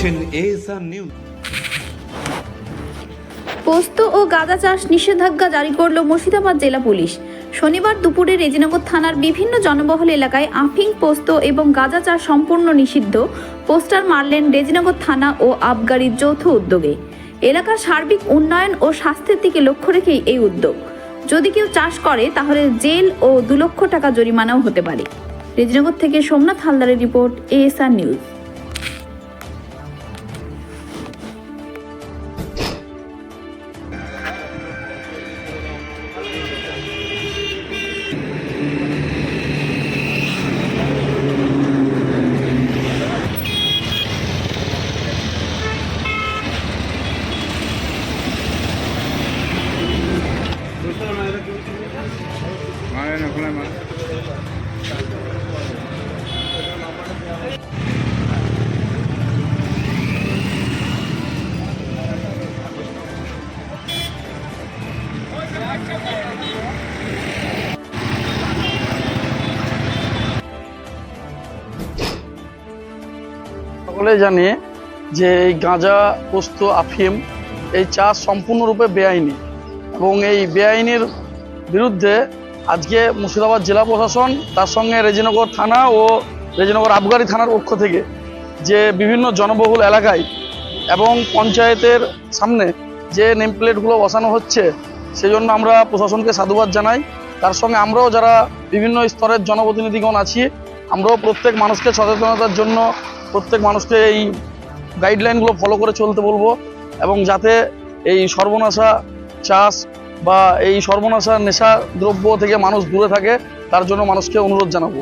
দেখছেন নিউজ পোস্ত ও গাঁজা চাষ নিষেধাজ্ঞা জারি করল মুর্শিদাবাদ জেলা পুলিশ। শনিবার দুপুরে রেজিনগর থানার বিভিন্ন জনবহুল এলাকায় আফিং পোস্ত এবং গাঁজা চাষ সম্পূর্ণ নিষিদ্ধ পোস্টার মারলেন রেজিনগর থানা ও আবগারির যৌথ উদ্যোগে। এলাকার সার্বিক উন্নয়ন ও স্বাস্থ্যের দিকে লক্ষ্য রেখেই এই উদ্যোগ। যদি কেউ চাষ করে, তাহলে জেল ও দু লক্ষ টাকা জরিমানাও হতে পারে। রেজিনগর থেকে সোমনাথ হালদারের রিপোর্ট এএসআর নিউজ সকলে জানে যে এই গাঁজা, পোস্ত, আফিম এই চাষ সম্পূর্ণরূপে বেআইনি এবং এই বেআইনির বিরুদ্ধে আজকে মুর্শিদাবাদ জেলা প্রশাসন, তার সঙ্গে রেজিনগর থানা ও রেজিনগর আবগারি থানার পক্ষ থেকে যে বিভিন্ন জনবহুল এলাকায় এবং পঞ্চায়েতের সামনে যে নেম প্লেটগুলো বসানো হচ্ছে, সেজন্য আমরা প্রশাসনকে সাধুবাদ জানাই। তার সঙ্গে আমরাও যারা বিভিন্ন স্তরের জনপ্রতিনিধিগণ আছি, আমরাও প্রত্যেক মানুষকে সচেতনতার জন্য প্রত্যেক মানুষকে এই গাইডলাইনগুলো ফলো করে চলতে বলব এবং যাতে এই সর্বনাশা চাষ বা এই সর্বনাশা নেশা দ্রব্য থেকে মানুষ দূরে থাকে তার জন্য মানুষকে অনুরোধ জানাব।